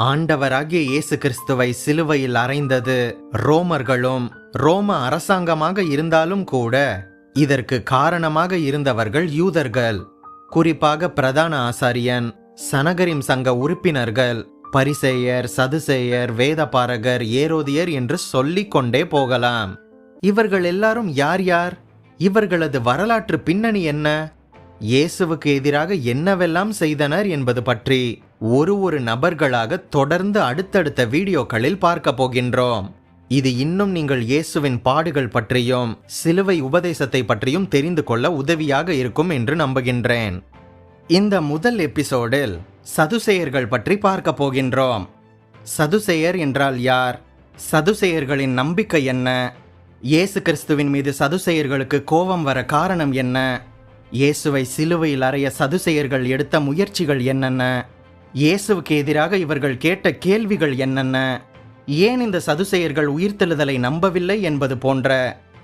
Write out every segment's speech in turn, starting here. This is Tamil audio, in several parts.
ஆண்டவராகிய இயேசு கிறிஸ்துவை சிலுவையில் அறைந்தது. ரோமர்களும் ரோம அரசாங்கமாக இருந்தாலும் கூட இதற்கு காரணமாக இருந்தவர்கள் யூதர்கள். குறிப்பாக பிரதான ஆசாரியன் சனகரிம் சங்க உறுப்பினர்கள் பரிசேயர் சதுசேயர் வேதபாரகர் ஏரோதியர் என்று சொல்லிக் கொண்டே போகலாம். இவர்கள் எல்லாரும் யார் யார்? இவர்களது வரலாற்று பின்னணி என்ன? இயேசுவுக்கு எதிராக என்னவெல்லாம் செய்தனர் என்பது பற்றி ஒரு ஒரு நபர்களாக தொடர்ந்து அடுத்தடுத்த வீடியோக்களில் பார்க்க போகின்றோம். இது இன்னும் நீங்கள் இயேசுவின் பாடுகள் பற்றியும் சிலுவை உபதேசத்தை பற்றியும் தெரிந்து கொள்ள உதவியாக இருக்கும் என்று நம்புகின்றேன். இந்த முதல் எபிசோடில் சதுசேயர்கள் பற்றி பார்க்க போகின்றோம். சதுசேயர் என்றால் யார்? சதுசேயர்களின் நம்பிக்கை என்ன? இயேசு கிறிஸ்துவின் மீது சதுசேயர்களுக்கு கோபம் வர காரணம் என்ன? இயேசுவை சிலுவையில் அறைய சதுசேயர்கள் எடுத்த முயற்சிகள் என்னென்ன? இயேசுவுக்கு எதிராக இவர்கள் கேட்ட கேள்விகள் என்னென்ன? ஏன் இந்த சதுசெயர்கள் உயிர்த்தெழுதலை நம்பவில்லை என்பது போன்ற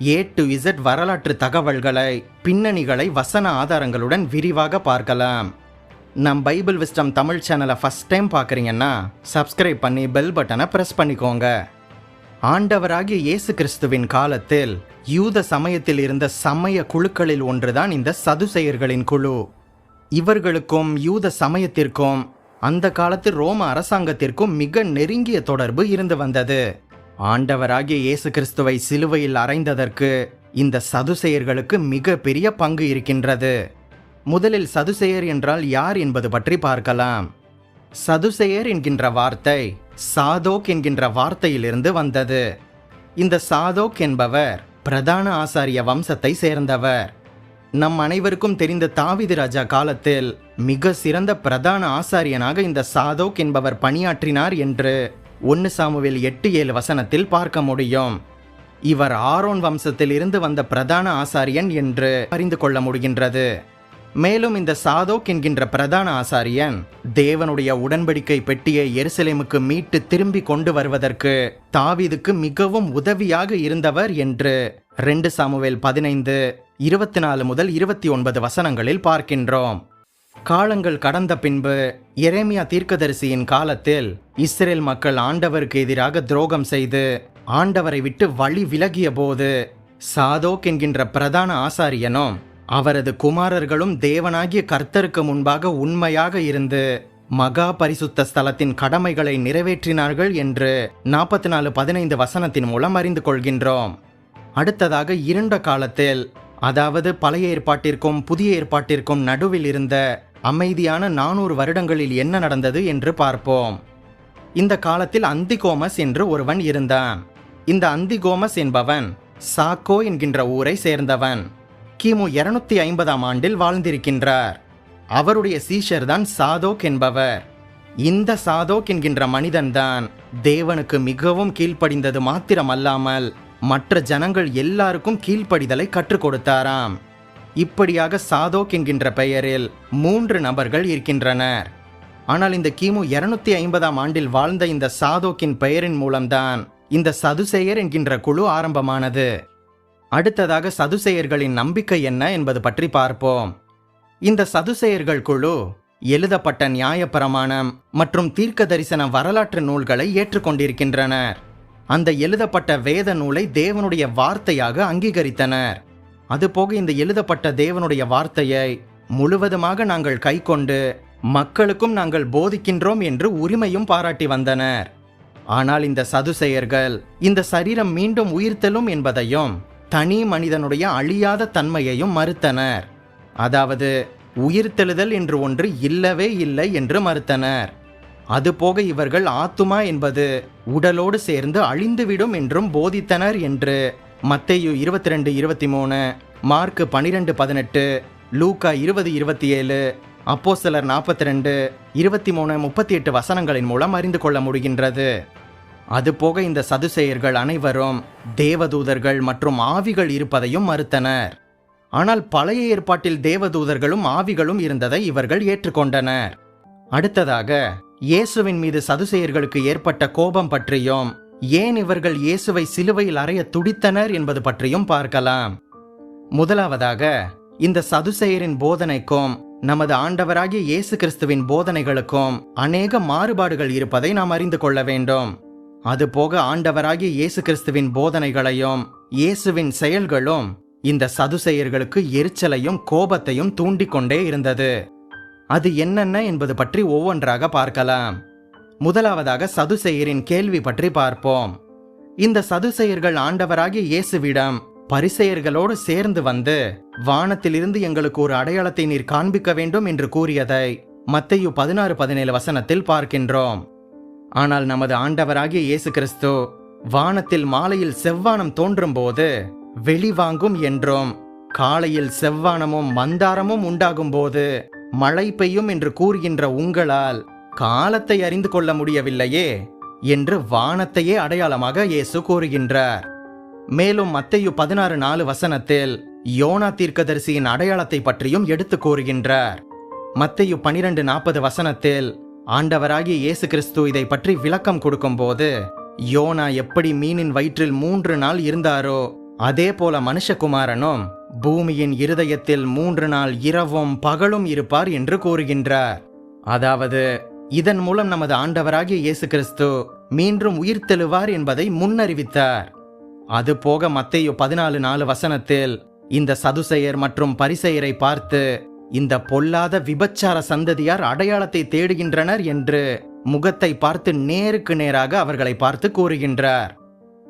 ஏ டு இசட் வரலாற்று தகவல்களை பின்னணிகளை வசன ஆதாரங்களுடன் விரிவாக பார்க்கலாம். நம் பைபிள் விஸ்டம் தமிழ் சேனலை ஃபஸ்ட் டைம் பார்க்குறீங்கன்னா சப்ஸ்கிரைப் பண்ணி பெல் பட்டனை ப்ரெஸ் பண்ணிக்கோங்க. ஆண்டவராகிய இயேசு கிறிஸ்துவின் காலத்தில் யூத சமயத்தில் இருந்த சமய குழுக்களில் ஒன்றுதான் இந்த சதுசேயர்களின் குழு. இவர்களுக்கும் யூத சமயத்திற்கும் அந்த காலத்து ரோம அரசாங்கத்திற்கும் மிக நெருங்கிய தொடர்பு இருந்து வந்தது. ஆண்டவராகிய இயேசு கிறிஸ்துவை சிலுவையில் அறைந்ததற்கு இந்த சதுசேயர்களுக்கு மிக பெரிய பங்கு இருக்கின்றது. முதலில் சதுசேயர் என்றால் யார் என்பது பற்றி பார்க்கலாம். சதுசேயர் என்கின்ற வார்த்தை சாதோக் என்கின்ற வார்த்தையிலிருந்து வந்தது. இந்த சாதோக் என்பவர் பிரதான ஆசாரிய வம்சத்தை சேர்ந்தவர். நம் அனைவருக்கும் தெரிந்த தாவிது ராஜா காலத்தில் மிக சிறந்த பிரதான ஆசாரியனாக இந்த சாதோக் என்பவர் பணியாற்றினார் என்று ஒன்னு சாமுவேல் எட்டு ஏழு வசனத்தில் பார்க்க முடியும். இவர் ஆரோன் வம்சத்தில் இருந்து வந்த பிரதான ஆசாரியன் என்று அறிந்து கொள்ள முடிகின்றது. மேலும் இந்த சாதோக் என்கின்ற பிரதான ஆசாரியன் தேவனுடைய உடன்படிக்கை பெட்டியை எருசலேமுக்கு மீட்டு திரும்பி கொண்டு வருவதற்கு தாவீதுக்கு மிகவும் உதவியாக இருந்தவர் என்று ரெண்டு சாமுவேல் பதினைந்து இருபத்தி நாலு முதல் இருபத்தி ஒன்பது வசனங்களில் பார்க்கின்றோம். காலங்கள் கடந்த பின்பு எரேமியா தீர்க்கதரிசியின் காலத்தில் இஸ்ரேல் மக்கள் ஆண்டவருக்கு எதிராக துரோகம் செய்து ஆண்டவரை விட்டு வழி விலகிய போது சாதோக் என்கின்ற பிரதான ஆசாரியனும் அவரது குமாரர்களும் தேவனாகிய கர்த்தருக்கு முன்பாக உண்மையாக இருந்து மகா பரிசுத்த ஸ்தலத்தின் கடமைகளை நிறைவேற்றினார்கள் என்று நாற்பத்தி நாலு பதினைந்து வசனத்தின் மூலம் அறிந்து கொள்கின்றோம். அடுத்ததாக இருண்ட காலத்தில் அதாவது பழைய ஏற்பாட்டிற்கும் புதிய ஏற்பாட்டிற்கும் நடுவில் இருந்த அமைதியான நானூறு வருடங்களில் என்ன நடந்தது என்று பார்ப்போம். இந்த காலத்தில் அந்திகோமஸ் என்று ஒருவன் இருந்தான். இந்த அந்திகோமஸ் என்பவன் சாக்கோ என்கின்ற ஊரை சேர்ந்தவன். கிமு இருநூத்தி ஐம்பதாம் ஆண்டில் வாழ்ந்திருக்கின்றார். அவருடைய சீஷர் தான் சாதோக் என்பவர். இந்த சாதோக் என்கின்ற மனிதன்தான் தேவனுக்கு மிகவும் கீழ்ப்படிந்தது மாத்திரமல்லாமல் மற்ற ஜனங்கள் எல்லாருக்கும் கீழ்ப்படிதலை கற்றுக் கொடுத்தாராம். இப்படியாக சாதோக் என்கின்ற பெயரில் மூன்று நபர்கள் இருக்கின்றனர். ஆனால் இந்த கிமு இருநூத்தி ஐம்பதாம் ஆண்டில் வாழ்ந்த இந்த சாதோக்கின் பெயரின் மூலம்தான் இந்த சதுசேயர் என்கின்ற குழு ஆரம்பமானது. அடுத்ததாக சதுசேயர்களின் நம்பிக்கை என்ன என்பது பற்றி பார்ப்போம். இந்த சதுசேயர்கள் குழு எழுதப்பட்ட நியாயப்பிரமாணம் மற்றும் தீர்க்க தரிசன வரலாற்று நூல்களை ஏற்றுக்கொண்டிருக்கின்றனர். அந்த எழுதப்பட்ட வேத நூலை தேவனுடைய வார்த்தையாக அங்கீகரித்தனர். அதுபோக இந்த எழுதப்பட்ட தேவனுடைய வார்த்தையை முழுவதுமாக நாங்கள் கைக்கொண்டு மக்களுக்கும் நாங்கள் போதிக்கின்றோம் என்று உரிமையும் பாராட்டி வந்தனர். ஆனால் இந்த சதுசெயர்கள் இந்த சரீரம் மீண்டும் உயிர்த்தெழும் என்பதையும் தனி மனிதனுடைய அழியாத தன்மையையும் மறுத்தனர். அதாவது உயிர்த்தெழுதல் என்று ஒன்று இல்லவே இல்லை என்று மறுத்தனர். அதுபோக இவர்கள் ஆத்துமா என்பது உடலோடு சேர்ந்து அழிந்துவிடும் என்றும் போதித்தனர் என்று மத்தேயு இருபத்தி ரெண்டு இருபத்தி மூணு மார்க்கு பனிரெண்டு பதினெட்டு லூக்கா இருபது இருபத்தி ஏழு அப்போ சிலர் நாற்பத்தி ரெண்டு இருபத்தி மூணு முப்பத்தி எட்டு வசனங்களின் மூலம் அறிந்து கொள்ள முடிகின்றது. அதுபோக இந்த சதுசேயர்கள் அனைவரும் தேவதூதர்கள் மற்றும் ஆவிகள் இருப்பதையும் மறுத்தனர். ஆனால் பழைய ஏற்பாட்டில் தேவதூதர்களும் ஆவிகளும் இருந்ததை இவர்கள் ஏற்றுக்கொண்டனர். அடுத்ததாக இயேசுவின் மீது சதுசேயர்களுக்கு ஏற்பட்ட கோபம் பற்றியும் ஏன் இவர்கள் இயேசுவை சிலுவையில் அறைய துடித்தனர் என்பது பற்றியும் பார்க்கலாம். முதலாவதாக இந்த சதுசெயரின் போதனைக்கும் நமது ஆண்டவராகிய இயேசு கிறிஸ்துவின் போதனைகளுக்கும் அநேக மாறுபாடுகள் இருப்பதை நாம் அறிந்து கொள்ள வேண்டும். அதுபோக ஆண்டவராகிய இயேசு கிறிஸ்துவின் போதனைகளையும் இயேசுவின் செயல்களும் இந்த சதுசெயர்களுக்கு எரிச்சலையும் கோபத்தையும் தூண்டிக்கொண்டே இருந்தது. அது என்னென்ன என்பது பற்றி ஒவ்வொன்றாக பார்க்கலாம். முதலாவதாக சதுசெயரின் கேள்வி பற்றி பார்ப்போம். இந்த சதுசெயர்கள் ஆண்டவராகிய இயேசுவிடம் பரிசெயர்களோடு சேர்ந்து வந்து வானத்திலிருந்து எங்களுக்கு ஒரு அடையாளத்தை நீர் காண்பிக்க வேண்டும் என்று கூறியதை மத்தையு பதினாறு பதினேழு வசனத்தில் பார்க்கின்றோம். ஆனால் நமது ஆண்டவராகிய இயேசு கிறிஸ்து வானத்தில் மாலையில் செவ்வானம் தோன்றும் போது வெளிவாங்கும் என்றும் காலையில் செவ்வானமும் மந்தாரமும் உண்டாகும் போது மழை பெய்யும் என்று கூறுகின்ற உங்களால் காலத்தை அறிந்து கொள்ள முடியவில்லையே என்று வானத்தையே அடையாளமாக இயேசு கூறுகின்றார். மேலும் மத்தையு பதினாறு நாலு வசனத்தில் யோனா தீர்க்கதரிசியின் அடையாளத்தை பற்றியும் எடுத்து கூறுகின்றார். மத்தையு பனிரெண்டு நாற்பது வசனத்தில் ஆண்டவராகிய இயேசு கிறிஸ்து இதை பற்றி விளக்கம் கொடுக்கும்போது யோனா எப்படி மீனின் வயிற்றில் மூன்று நாள் இருந்தாரோ அதே போல மனுஷகுமாரனும் பூமியின் இருதயத்தில் மூன்று நாள் இரவும் பகலும் இருப்பார் என்று கூறுகின்றார். அதாவது இதன் மூலம் நமது ஆண்டவராகிய இயேசு கிறிஸ்து மீண்டும் உயிர்த்தெழுவார் என்பதை முன்னறிவித்தார். அது போக பதினாலு நாலு வசனத்தில் இந்த சதுசெயர் மற்றும் பரிசெயரை பார்த்து இந்த பொல்லாத விபச்சார சந்ததியார் அடையாளத்தை தேடுகின்றனர் என்று முகத்தை பார்த்து நேருக்கு நேராக அவர்களை பார்த்து கூறுகின்றார்.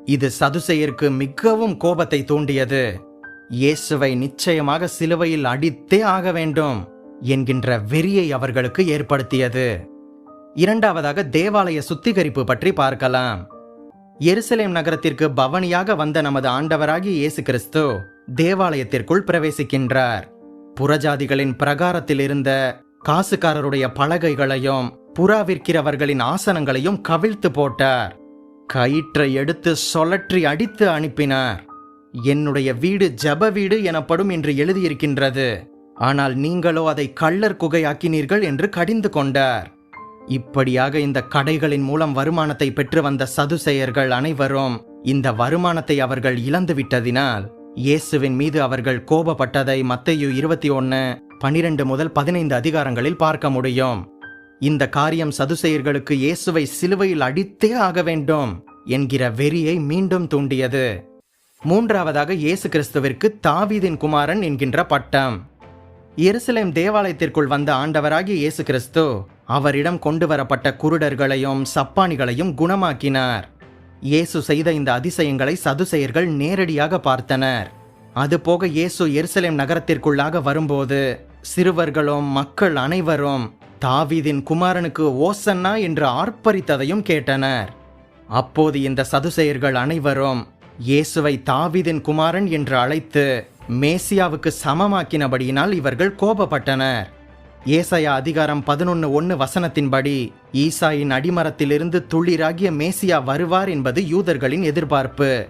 இது சதுசெயருக்கு மிகவும் கோபத்தை தூண்டியது. இயேசுவை நிச்சயமாக சிலுவையில் அடித்தே ஆக வேண்டும் என்கின்ற வெறியை அவர்களுக்கு ஏற்படுத்தியது. இரண்டாவதாக தேவாலய சுத்திகரிப்பு பற்றி பார்க்கலாம். எருசலேம் நகரத்திற்கு பவனியாக வந்த நமது ஆண்டவராகிய இயேசு கிறிஸ்து தேவாலயத்திற்குள் பிரவேசிக்கின்றார். புறஜாதிகளின் பிரகாரத்தில் இருந்த காசுக்காரருடைய பலகைகளையும் புறா விற்கிறவர்களின் ஆசனங்களையும் கவிழ்த்து போட்டார். கயிற்றை எடுத்து சொலற்றி அடித்து அனுப்பினார். என்னுடைய வீடு ஜப வீடு எனப்படும் என்று எழுதியிருக்கின்றது. ஆனால் நீங்களோ அதை கள்ளர் குகையாக்கினீர்கள் என்று கடிந்து கொண்டார். இப்படியாக இந்த கடைகளின் மூலம் வருமானத்தை பெற்று வந்த சதுசெயர்கள் அனைவரும் இந்த வருமானத்தை அவர்கள் இழந்து விட்டதினால் இயேசுவின் மீது அவர்கள் கோபப்பட்டதை மத்தையு இருபத்தி ஒன்று பனிரெண்டு முதல் பதினைந்து அதிகாரங்களில் பார்க்க முடியும். இந்த காரியம் சதுசெயர்களுக்கு இயேசுவை சிலுவையில் அடித்தே ஆக வேண்டும் என்கிற வெறியை மீண்டும் தூண்டியது. மூன்றாவதாக இயேசு கிறிஸ்துவிற்கு தாவீதின் குமாரன் என்கின்ற பட்டம். எருசலேம் தேவாலயத்திற்குள் வந்த ஆண்டவராகிய இயேசு கிறிஸ்து அவரிடம் கொண்டு வரப்பட்ட குருடர்களையும் சப்பானிகளையும் குணமாக்கினார். இயேசு செய்த இந்த அதிசயங்களை சதுசெயர்கள் நேரடியாக பார்த்தனர். அதுபோக இயேசு எருசலேம் நகரத்திற்குள்ளாக வரும்போது சிறுவர்களும் மக்கள் அனைவரும் தாவீதின் குமாரனுக்கு ஓசன்னா என்று ஆர்ப்பரித்ததையும் கேட்டனர். அப்போது இந்த சதுசெயர்கள் அனைவரும் இயேசுவை தாவீதின் குமாரன் என்று அழைத்து மேசியாவுக்கு சமமாக்கினபடியினால் இவர்கள் கோபப்பட்டனர். ஏசாயா அதிகாரம் பதினொன்னு ஒன்று வசனத்தின்படி ஈசாயின் அடிமரத்திலிருந்து துளிராகிய மேசியா வருவார் என்பது யூதர்களின் எதிர்பார்ப்பு.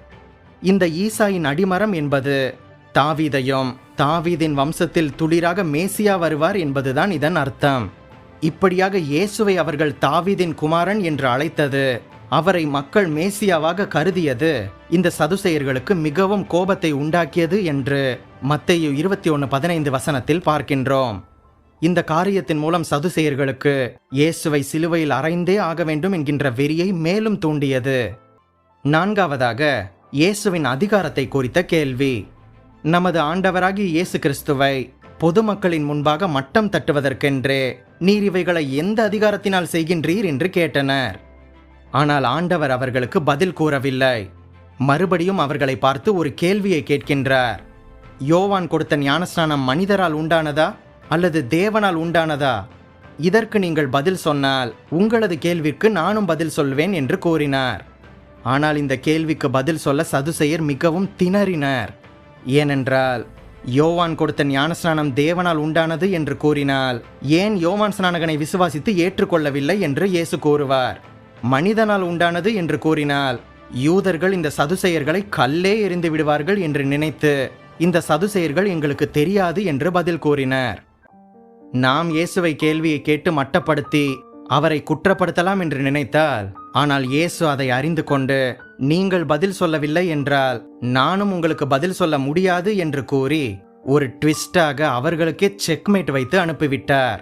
இந்த ஈசாயின் அடிமரம் என்பது தாவீதையும் தாவீதின் வம்சத்தில் துளிராக மேசியா வருவார் என்பதுதான் இதன் அர்த்தம். இப்படியாக இயேசுவை அவர்கள் தாவீதின் குமாரன் என்று அழைத்தது. அவரை மக்கள் மேசியாவாக கருதியது. இந்த சதுசெயர்களுக்கு மிகவும் கோபத்தை உண்டாக்கியது என்று மத்தையு இருபத்தி ஒன்று பதினைந்து வசனத்தில் பார்க்கின்றோம். இந்த காரியத்தின் மூலம் சதுசெயர்களுக்கு இயேசுவை சிலுவையில் அறைந்தே ஆக வேண்டும் என்கின்ற வெறியை மேலும் தூண்டியது. நான்காவதாக இயேசுவின் அதிகாரத்தை குறித்த கேள்வி. நமது ஆண்டவராகிய இயேசு கிறிஸ்துவை பொதுமக்களின் முன்பாக மட்டம் தட்டுவதற்கென்றே நீர் இவைகளை எந்த அதிகாரத்தினால் செய்கின்றீர் என்று கேட்டனர். ஆனால் ஆண்டவர் அவர்களுக்கு பதில் கூறவில்லை. மறுபடியும் அவர்களை பார்த்து ஒரு கேள்வியை கேட்கின்றார். யோவான் கொடுத்த ஞானஸ்நானம் மனிதரால் உண்டானதா? அல்லது தேவனால் உண்டானதா? இதற்கு நீங்கள் பதில் சொன்னால் உங்களது கேள்விக்கு நானும் பதில் சொல்வேன் என்று கூறினார். ஆனால் இந்த கேள்விக்கு பதில் சொல்ல சதுசெயர் மிகவும் திணறினர். ஏனென்றால் யோவான் கொடுத்த ஞானஸ்நானம் தேவனால் உண்டானது என்று கூறினால் ஏன் யோவான் ஸ்நானகனை விசுவாசித்து ஏற்றுக்கொள்ளவில்லை என்று இயேசு கூறுவார். மனிதனால் உண்டானது என்று கூறினால் யூதர்கள் இந்த சதுசெயர்களை கல்லே எறிந்து விடுவார்கள் என்று நினைத்து இந்த சதுசெயர்கள் எங்களுக்கு தெரியாது என்று பதில் கூறினர். நாம் இயேசுவை கேள்வியை கேட்டு மட்டப்படுத்தி அவரை குற்றப்படுத்தலாம் என்று நினைத்தால் ஆனால் இயேசு அதை அறிந்து கொண்டு நீங்கள் பதில் சொல்லவில்லை என்றால் நானும் உங்களுக்கு பதில் சொல்ல முடியாது என்று கூறி ஒரு ட்விஸ்டாக அவர்களுக்கே செக்மேட் வைத்து அனுப்பிவிட்டார்.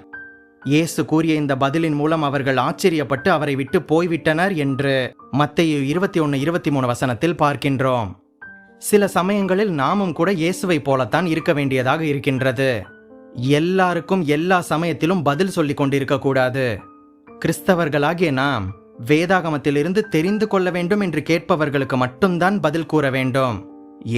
இயேசு கூறிய இந்த பதிலின் மூலம் அவர்கள் ஆச்சரியப்பட்டு அவரை விட்டு போய்விட்டனர் என்று மத்திய இருபத்தி ஒன்று இருபத்தி மூணு வசனத்தில் பார்க்கின்றோம். சில சமயங்களில் நாமும் கூட இயேசுவை போலத்தான் இருக்க வேண்டியதாக இருக்கின்றது. எல்லாருக்கும் எல்லா சமயத்திலும் பதில் சொல்லி கொண்டிருக்கக்கூடாது கிறிஸ்தவர்களாகிய நாம் வேதாகமத்திலிருந்து தெரிந்து கொள்ள வேண்டும் என்று கேட்பவர்களுக்கு மட்டும்தான் பதில் கூற வேண்டும்.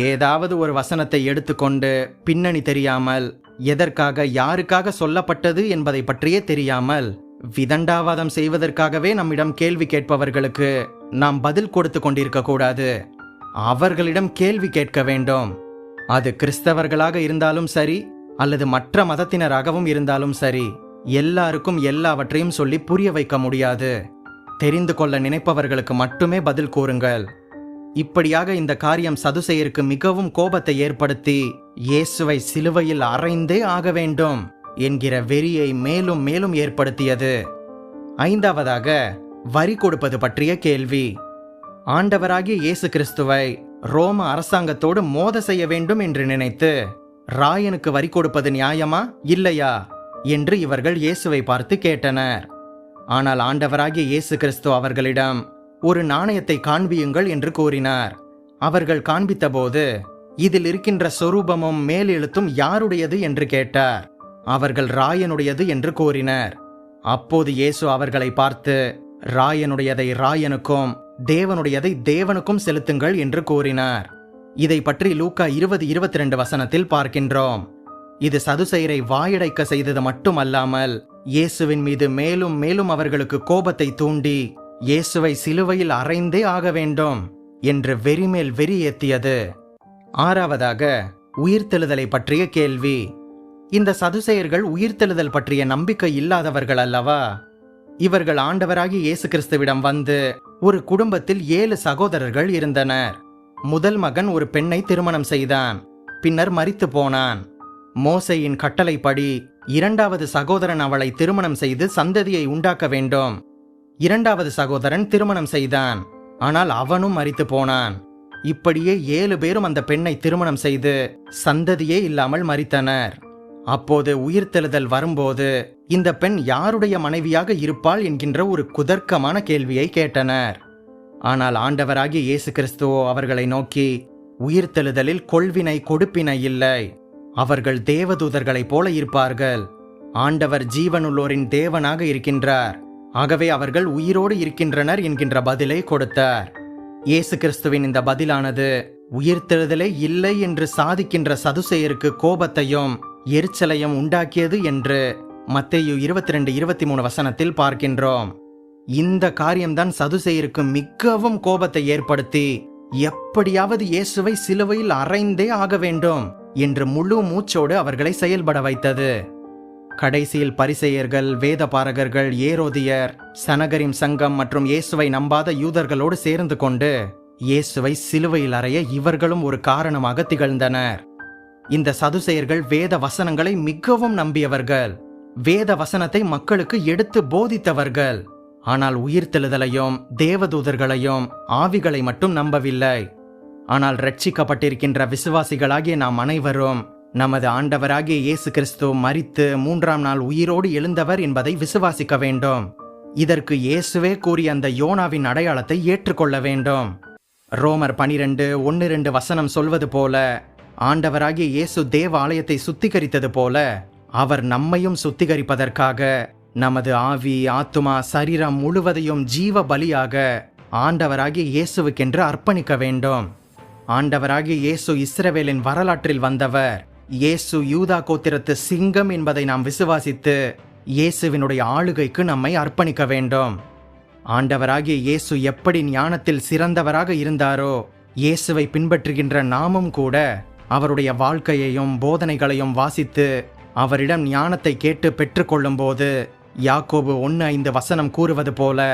ஏதாவது ஒரு வசனத்தை எடுத்துக்கொண்டு பின்னணி தெரியாமல் எதற்காக யாருக்காக சொல்லப்பட்டது என்பதை பற்றியே தெரியாமல் விதண்டாவாதம் செய்வதற்காகவே நம்மிடம் கேள்வி கேட்பவர்களுக்கு நாம் பதில் கொடுத்து கொண்டிருக்க கூடாது. அவர்களிடம் கேள்வி கேட்க வேண்டும். அது கிறிஸ்தவர்களாக இருந்தாலும் சரி அல்லது மற்ற மதத்தினராகவும் இருந்தாலும் சரி எல்லாருக்கும் எல்லாவற்றையும் சொல்லி புரிய வைக்க முடியாது. தெரிந்து கொள்ள நினைப்பவர்களுக்கு மட்டுமே பதில் கூறுங்கள். இப்படியாக இந்த காரியம் சதுசெயருக்கு மிகவும் கோபத்தை ஏற்படுத்தி இயேசுவை சிலுவையில் அறைந்தே ஆக வேண்டும் என்கிற வெறியை மேலும் மேலும் ஏற்படுத்தியது. ஐந்தாவதாக வரி கொடுப்பது பற்றிய கேள்வி. ஆண்டவராகிய இயேசு கிறிஸ்துவை ரோம அரசாங்கத்தோடு மோத செய்ய வேண்டும் என்று நினைத்து ராயனுக்கு வரி கொடுப்பது நியாயமா இல்லையா? என்று இவர்கள் இயேசுவை பார்த்து கேட்டனர். ஆனால் ஆண்டவராகிய இயேசு கிறிஸ்து அவர்களிடம் ஒரு நாணயத்தை காண்பியுங்கள் என்று கூறினார். அவர்கள் காண்பித்தபோது இதில் இருக்கின்ற சொரூபமும் மேலெழுத்தும் யாருடையது என்று கேட்டார். அவர்கள் ராயனுடையது என்று கூறினர். அப்போது இயேசு அவர்களை பார்த்து ராயனுடையதை ராயனுக்கும் தேவனுடையதை தேவனுக்கும் செலுத்துங்கள் என்று கூறினார். இதை பற்றி லூக்கா இருபது இருபத்தி ரெண்டு வசனத்தில் பார்க்கின்றோம். இது சதுசெயரை வாயடைக்க செய்தது மட்டுமல்லாமல் இயேசுவின் மீது மேலும் மேலும் அவர்களுக்கு கோபத்தை தூண்டி இயேசுவை சிலுவையில் அறைந்தே ஆக வேண்டும் என்று வெறிமேல் வெறி ஏத்தியது. ஆறாவதாக உயிர்த்தெழுதலை பற்றிய கேள்வி. இந்த சதுசெயர்கள் உயிர்த்தெழுதல் பற்றிய நம்பிக்கை இல்லாதவர்கள் அல்லவா? இவர்கள் ஆண்டவராகி இயேசு கிறிஸ்துவிடம் வந்து ஒரு குடும்பத்தில் ஏழு சகோதரர்கள் இருந்தனர். முதல் மகன் ஒரு பெண்ணை திருமணம் செய்தான். பின்னர் மறித்து போனான். மோசையின் கட்டளைப்படி இரண்டாவது சகோதரன் அவளை திருமணம் செய்து சந்ததியை உண்டாக்க வேண்டும். இரண்டாவது சகோதரன் திருமணம் செய்தான். ஆனால் அவனும் மறித்து போனான். இப்படியே ஏழு பேரும் அந்த பெண்ணை திருமணம் செய்து சந்ததியே இல்லாமல் மறித்தனர் அப்போது உயிர்த்தெழுதல் வரும்போது இந்த பெண் யாருடைய மனைவியாக இருப்பாள் என்கின்ற ஒரு குதர்க்கமான கேள்வியை கேட்டனர். ஆனால் ஆண்டவராகிய இயேசு கிறிஸ்துவோ அவர்களை நோக்கி உயிர்த்தெழுதலில் கொள்வினை கொடுப்பினை இல்லை. அவர்கள் தேவதூதர்களைப் போல இருப்பார்கள். ஆண்டவர் ஜீவனுள்ளோரின் தேவனாக இருக்கின்றார். ஆகவே அவர்கள் உயிரோடு இருக்கின்றனர் என்கின்ற பதிலை கொடுத்தார். இயேசு கிறிஸ்துவின் இந்த பதிலானது உயிர்த்தெழுதலே இல்லை என்று சாதிக்கின்ற சதுசேயருக்கு கோபத்தையும் எரிச்சலையும் உண்டாக்கியது என்று மத்தேயு இருபத்தி ரெண்டு இருபத்தி மூணு வசனத்தில் பார்க்கின்றோம். இந்த காரியம்தான் சதுசேயருக்கு மிகவும் கோபத்தை ஏற்படுத்தி எப்படியாவது இயேசுவை சிலுவையில் அறைந்தே ஆக வேண்டும் என்று முழு மூச்சோடு அவர்களை செயல்பட வைத்தது. கடைசியில் பரிசெயர்கள் வேதபாரகர்கள் ஏரோதியர் சனகரிம் சங்கம் மற்றும் இயேசுவை நம்பாத யூதர்களோடு சேர்ந்து கொண்டு இயேசுவை சிலுவையில் அறைய இவர்களும் ஒரு காரணமாக திகழ்ந்தனர். இந்த சதுசெயர்கள் வேத வசனங்களை மிகவும் நம்பியவர்கள். வேத வசனத்தை மக்களுக்கு எடுத்து போதித்தவர்கள். ஆனால் உயிர்த்தெழுதலையும் தேவதூதர்களையும் ஆவிகளை மட்டும் நம்பவில்லை. ஆனால் ரட்சிக்கப்பட்டிருக்கின்ற விசுவாசிகளாகிய நாம் அனைவரும் நமது ஆண்டவராகிய இயேசு கிறிஸ்து மரித்து மூன்றாம் நாள் உயிரோடு எழுந்தவர் என்பதை விசுவாசிக்க வேண்டும். இதற்கு இயேசுவே கூறிய அந்த யோனாவின் அடையாளத்தை ஏற்றுக்கொள்ள வேண்டும். ரோமர் பனிரெண்டு ஒன்று ரெண்டு வசனம் சொல்வது போல ஆண்டவராகிய இயேசு தேவ ஆலயத்தை சுத்திகரித்தது போல அவர் நம்மையும் சுத்திகரிப்பதற்காக நமது ஆவி ஆத்துமா சரீரம் முழுவதையும் ஜீவ பலியாக ஆண்டவராகிய இயேசுவுக்கென்று அர்ப்பணிக்க வேண்டும். ஆண்டவராகிய இயேசு இஸ்ரவேலின் வரலாற்றில் வந்தவர். இயேசு யூதா கோத்திரத்து சிங்கம் என்பதை நாம் விசுவாசித்து இயேசுவினுடைய ஆளுகைக்கு நம்மை அர்ப்பணிக்க வேண்டும். ஆண்டவராகிய இயேசு எப்படி ஞானத்தில் சிறந்தவராக இருந்தாரோ இயேசுவை பின்பற்றுகின்ற நாமும் கூட அவருடைய வாழ்க்கையையும் போதனைகளையும் வாசித்து அவரிடம் ஞானத்தை கேட்டு பெற்றுக்கொள்ளும் போது யாக்கோபு ஒன்று ஐந்து வசனம் கூறுவது போல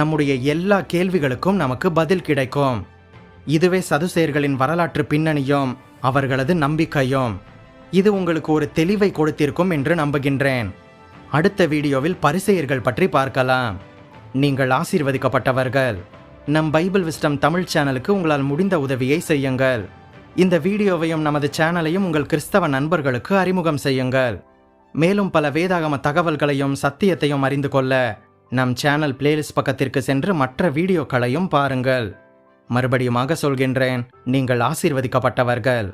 நம்முடைய எல்லா கேள்விகளுக்கும் நமக்கு பதில் கிடைக்கும். இதுவே சதுசேர்களின் வரலாற்று பின்னணியும் அவர்களது நம்பிக்கையும். இது உங்களுக்கு ஒரு தெளிவை கொடுத்திருக்கும் என்று நம்புகின்றேன். அடுத்த வீடியோவில் பரிசெயர்கள் பற்றி பார்க்கலாம். நீங்கள் ஆசீர்வதிக்கப்பட்டவர்கள். நம் பைபிள் விஸ்டம் தமிழ் சேனலுக்கு உங்களால் முடிந்த உதவியை செய்யுங்கள். இந்த வீடியோவையும் நமது சேனலையும் உங்கள் கிறிஸ்தவ நண்பர்களுக்கு அறிமுகம் செய்யுங்கள். மேலும் பல வேதாகம தகவல்களையும் சத்தியத்தையும் அறிந்து கொள்ள நம் சேனல் பிளேலிஸ்ட் பக்கத்திற்கு சென்று மற்ற வீடியோக்களையும் பாருங்கள். மறுபடியுமாக சொல்கின்றேன் நீங்கள் ஆசீர்வதிக்கப்பட்டவர்கள்.